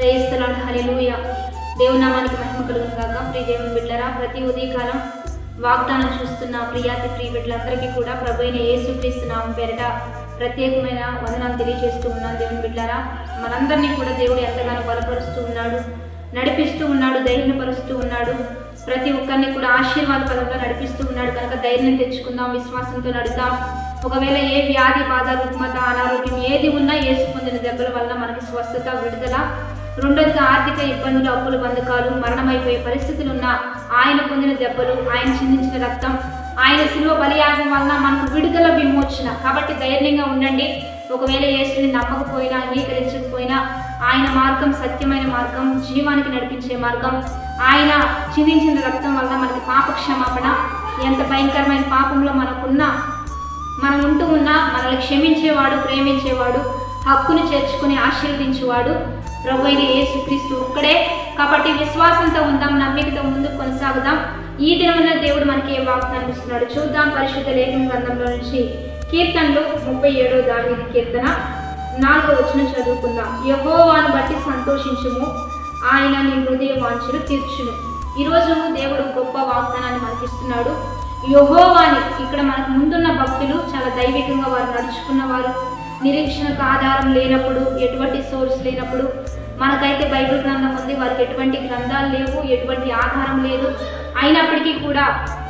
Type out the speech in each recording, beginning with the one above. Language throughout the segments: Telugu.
ప్రేయిస్తున్నాడు హలిలూయ దేవునామానికి మహిమ కలుగును కాక ప్రియ దేవుని బిడ్డరా ప్రతి ఉదయకాలం వాగ్దానం చూస్తున్న ప్రియాతి ప్రియ బిడ్డలందరికీ కూడా ప్రభు అయిన యేసుక్రీస్తు నామం పేరిట ప్రత్యేకమైన వందనాలు తెలియజేస్తూ ఉన్నాను దేవుని బిడ్డారా. మనందరినీ కూడా దేవుడు ఎంతగానో బలపరుస్తూ ఉన్నాడు నడిపిస్తూ ఉన్నాడు ధైర్యపరుస్తూ ఉన్నాడు. ప్రతి ఒక్కరిని కూడా ఆశీర్వాద పదంలో నడిపిస్తూ ఉన్నాడు. కనుక ధైర్యం తెచ్చుకుందాం విశ్వాసంతో నడుద్దాం. ఒకవేళ ఏ వ్యాధి బాధ రుగ్మత అనారోగ్యం ఏది ఉన్నా ఏసు పొందిన దెబ్బల వల్ల మనకి స్వస్థత విడుదల రెండోదిగా ఆర్థిక ఇబ్బందులు అప్పులు బంధకాలు మరణమైపోయే పరిస్థితులు ఉన్న ఆయన పొందిన దెబ్బలు ఆయన చిందించిన రక్తం ఆయన శిలువ బలియాగం వలన మనకు విడుదల విమోచన కాబట్టి ధైర్యంగా ఉండండి. ఒకవేళ యేసుని నమ్మకపోయినా అంగీకరించకపోయినా ఆయన మార్గం సత్యమైన మార్గం జీవానికి నడిపించే మార్గం ఆయన చిందించిన రక్తం వల్ల మనకి పాప క్షమాపణ ఎంత భయంకరమైన పాపంలో మనకున్న మనం ఉంటూ ఉన్నా మనల్ని క్షమించేవాడు ప్రేమించేవాడు హక్కును చేర్చుకుని ఆశీర్వదించేవాడు. ప్రభు అయిన యేసుక్రీస్తు ఒక్కడే. కాబట్టి విశ్వాసంతో ఉందాం నమ్మికతో ముందుకు కొనసాగుదాం. ఈ దినమున దేవుడు మనకి ఏ వాగ్దానం ఇస్తున్నాడు చూద్దాం. పరిశుద్ధ లేఖన గ్రంథంలో నుంచి కీర్తనలు ముప్పై ఏడో దావీది కీర్తన నాలుగో వచ్చిన చదువుకుందాం. యహోవాను బట్టి సంతోషించుము. ఆయన నీ హృదయ వాంఛలు తీర్చును. ఈరోజు దేవుడు గొప్ప వాగ్దానాన్ని మనకి ఇస్తున్నాడు యహోవాని ఇక్కడ మనకు ముందున్న భక్తులు చాలా దైవికంగా వారు నడుచుకున్నవారు. నిరీక్షణకు ఆధారం లేనప్పుడు ఎటువంటి సోర్స్ లేనప్పుడు మనకైతే బైబిల్ గ్రంథం ఉంది వారికి ఎటువంటి గ్రంథాలు లేవు ఎటువంటి ఆధారం లేదు. అయినప్పటికీ కూడా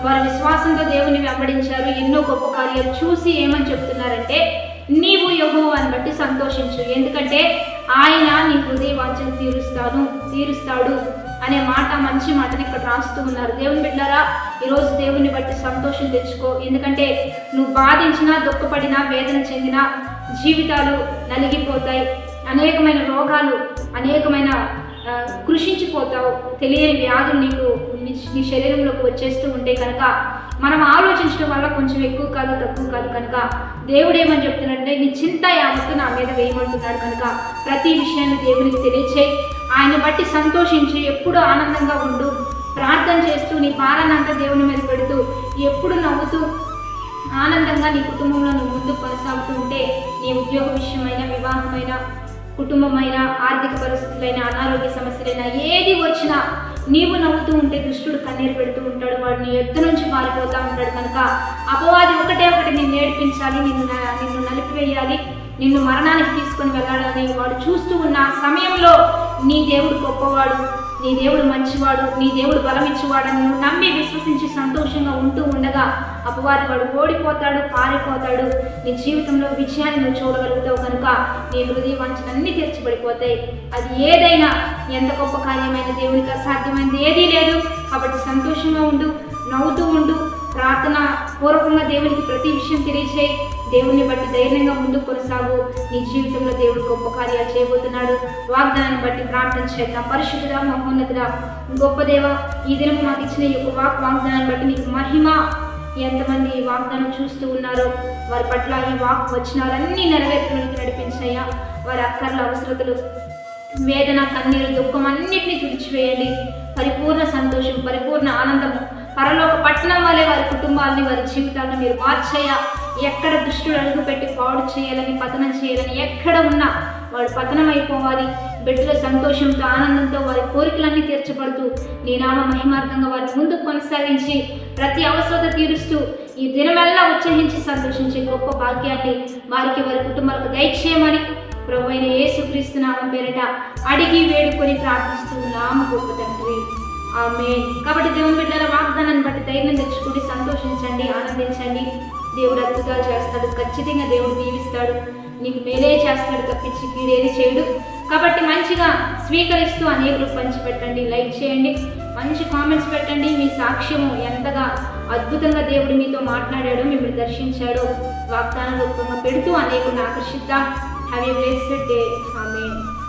వారు విశ్వాసంతో దేవుని వెంబడించారు ఎన్నో గొప్ప కార్యాలు చూసి ఏమని చెప్తున్నారంటే నీవు యహోవాని బట్టి సంతోషించు. ఎందుకంటే ఆయన నీ హృదయ వాంఛను తీరుస్తాను తీరుస్తాడు అనే మాట మంచి మాటని ఇక్కడ రాస్తూ ఉన్నారు. దేవుని బిడ్డారా ఈరోజు దేవుని బట్టి సంతోషం తెచ్చుకో. ఎందుకంటే నువ్వు బాధించినా దుఃఖపడినా వేదన చెందినా జీవితాలు నలిగిపోతాయి. అనేకమైన రోగాలు అనేకమైన కృషించిపోతావు. తెలియని వ్యాధులు నీకు నీ శరీరంలోకి వచ్చేస్తూ ఉంటే కనుక మనం ఆలోచించడం వల్ల కొంచెం ఎక్కువ కాదు తక్కువ కాదు కనుక దేవుడు ఏమని చెప్తున్నాడంటే నీ చింత యావత్తు నా మీద వేయమంటున్నాడు కనుక ప్రతి విషయాన్ని దేవునికి తెలియచేయి. ఆయన బట్టి సంతోషించి ఎప్పుడు ఆనందంగా ఉండు. ప్రార్థన చేస్తూ నీ భారాన్నంతా దేవుని మీద పెడుతూ ఎప్పుడు నవ్వుతూ ఆనందంగా నీ కుటుంబంలో నువ్వు ముందుకు కొనసాగుతూ ఉంటే నీ ఉద్యోగ విషయమైన వివాహమైన కుటుంబమైన ఆర్థిక పరిస్థితులైన అనారోగ్య సమస్యలైనా ఏది వచ్చినా నీవు నవ్వుతూ ఉంటే దుష్టుడు కన్నీరు పెడుతూ ఉంటాడు. వాడు నీ ఎత్తు నుంచి పారిపోతూ ఉంటాడు కనుక అపవాది ఒకటే ఒకటి నిన్ను నేర్పించాలి నిన్ను న- నిన్ను నలిపివేయాలి నిన్ను మరణానికి తీసుకొని వెళ్ళాలని వాడు చూస్తూ ఉన్న సమయంలో నీ దేవుడు గొప్పవాడు. నీ దేవుడు మంచివాడు నీ దేవుడు బలమిచ్చేవాడని నువ్వు నమ్మి విశ్వసించి సంతోషంగా ఉంటూ ఉండగా అపవాది వాడు ఓడిపోతాడు పారిపోతాడు. నీ జీవితంలో విజయాన్ని నువ్వు చూడగలుగుతావు కనుక నీ హృదయ వంచనన్నీ తీర్చబడిపోతాయి. అది ఏదైనా ఎంత గొప్ప కార్యమైన దేవునికి అసాధ్యమైనది ఏదీ లేదు. కాబట్టి సంతోషంగా ఉండు నవ్వుతూ ఉండు దేవునికి ప్రతి విషయం తెలియచేయి దేవుని బట్టి ధైర్యంగా ముందుకు కొనసాగు. నీ జీవితంలో దేవుడు గొప్ప కార్యాలు చేయబోతున్నాడు. వాగ్దానాన్ని బట్టి ప్రార్థన చేద్దాం. పరిశుద్ధుడా మహోన్నతుడా గొప్ప దేవ ఈ దినం మాకు ఇచ్చిన ఈ యొక్క వాక్ వాగ్దానాన్ని బట్టి నీకు మహిమ. ఎంతమంది ఈ వాగ్దానం చూస్తూ ఉన్నారో వారి పట్ల ఈ వాక్ వచ్చినారన్నీ నెరవేర్చడానికి నడిపించాయా వారి అక్కర్ల అవసరతలు వేదన కన్నీరు దుఃఖం అన్నిటినీ తుడిచివేయండి. పరిపూర్ణ సంతోషం పరిపూర్ణ ఆనందము పరలోక పట్టణం వల్లే వారి కుటుంబాలని వారి జీవితాలను మీరు మార్చేయ. ఎక్కడ దుష్టుడు అడుగు పెట్టి పాడు చేయాలని పతనం చేయాలని ఎక్కడ ఉన్నా వాడు పతనం అయిపోవాలి బిడ్డల సంతోషంతో ఆనందంతో వారి కోరికలన్నీ తీర్చబడుతూ నీ నామ మహిమార్థంగా వారిని ముందుకు కొనసాగించి ప్రతి అవసరత తీరుస్తూ ఈ దినమెల్లా ఉత్సహించి సంతోషించే గొప్ప భాగ్యాన్ని వారికి వారి కుటుంబాలకు దయచేయమని ప్రభు అయిన యేసుక్రీస్తు నామం పేరిట అడిగి వేడుకొని ప్రార్థిస్తూ నామ గొప్ప తండ్రి. ఆమె కాబట్టి దేవుని బిడ్డల వాగ్దానాన్ని బట్టి ధైర్యం తెచ్చుకుంటే సంతోషించండి ఆనందించండి. దేవుడు అద్భుతాలు చేస్తాడు ఖచ్చితంగా దేవుడు దీవిస్తాడు. నీకు మేలే చేస్తాడు తప్పించి కీడేది చేయడు. కాబట్టి మంచిగా స్వీకరిస్తూ అనేకులకు పంచిపెట్టండి. లైక్ చేయండి మంచి కామెంట్స్ పెట్టండి. మీ సాక్ష్యము ఎంతగా అద్భుతంగా దేవుడు మీతో మాట్లాడాడో మిమ్మల్ని దర్శించాడో వాగ్దానం రూపంగా పెడుతూ అనేకులను ఆకర్షిద్దాం. హ్యావ్ ఏ బ్లెస్డ్ డే ఆమె